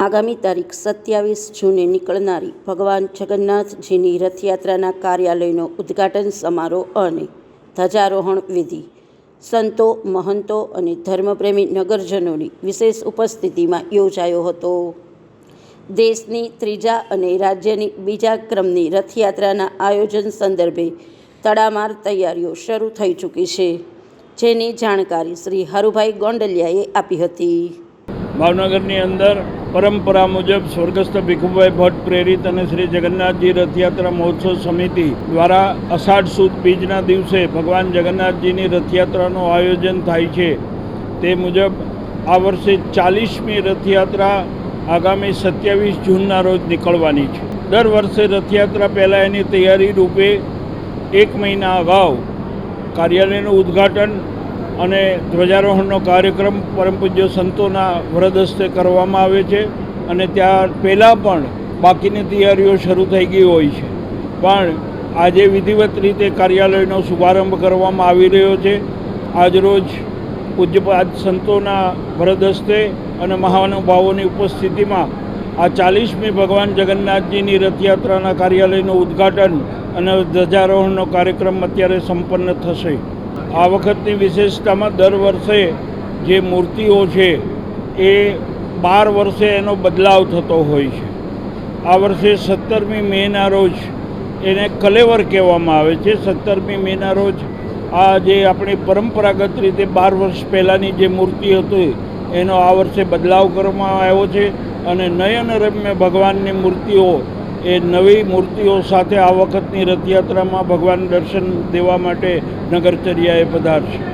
આગામી તારીખ સત્યાવીસ જૂને નીકળનારી ભગવાન જગન્નાથજીની રથયાત્રાના કાર્યાલયનો ઉદ્ઘાટન સમારોહ અને ધ્વજારોહણ વિધિ. સંતો, મહંતો અને ધર્મપ્રેમી નગરજનોની વિશેષ ઉપસ્થિતિમાં યોજાયો હતો. દેશની ત્રીજા અને રાજ્યની બીજા ક્રમની રથયાત્રાના આયોજન સંદર્ભે તડામાર તૈયારીઓ શરૂ થઈ ચૂકી છે, જેની જાણકારી શ્રી હરુભાઈ ગોંડલિયાએ આપી હતી. ભાવનગરની અંદર પરંપરા મુજબ સ્વર્ગસ્થ ભીખુભાઈ ભટ્ટ પ્રેરિત અને શ્રી જગન્નાથજી રથયાત્રા મહોત્સવ સમિતિ દ્વારા અષાઢ સુદ બીજના દિવસે ભગવાન જગન્નાથજીની રથયાત્રાનું આયોજન થાય છે. તે મુજબ આ વર્ષે ચાલીસમી રથયાત્રા આગામી સત્યાવીસ જૂનના રોજ નીકળવાની છે. દર વર્ષે રથયાત્રા પહેલાં એની તૈયારી રૂપે એક મહિના અગાઉ કાર્યાલયનું ઉદ્ઘાટન અને ધ્વજારોહણનો કાર્યક્રમ પરમ પૂજ્ય સંતોના વરદ હસ્તે કરવામાં આવે છે અને ત્યાં પહેલાં પણ બાકીની તૈયારીઓ શરૂ થઈ ગઈ હોય છે. પણ આજે વિધિવત રીતે કાર્યાલયનો શુભારંભ કરવામાં આવી રહ્યો છે. આજરોજ પૂજ્યપાદ સંતોના વરદ હસ્તે અને મહાનુભાવોની ઉપસ્થિતિમાં આ ચાલીસમી ભગવાન જગન્નાથજીની રથયાત્રાના કાર્યાલયનું ઉદ્ઘાટન અને ધ્વજારોહણનો કાર્યક્રમ અત્યારે સંપન્ન થશે. આ વખતની વિશેષતામાં દર વર્ષે જે મૂર્તિઓ છે, એ બાર વર્ષે એનો બદલાવ થતો હોય છે. આ વર્ષે સત્તરમી મેના રોજ એને કલેવર કહેવામાં આવે છે. સત્તરમી મેના રોજ આ જે આપણી પરંપરાગત રીતે બાર વર્ષ પહેલાંની જે મૂર્તિ હતી, એનો આ વર્ષે બદલાવ કરવામાં આવ્યો છે અને નયનરમ્ય ભગવાનની મૂર્તિઓ એ નવી મૂર્તિઓ સાથે આ વખતની રથયાત્રામાં ભગવાન દર્શન દેવા માટે નગરચર્યાએ પધારશે.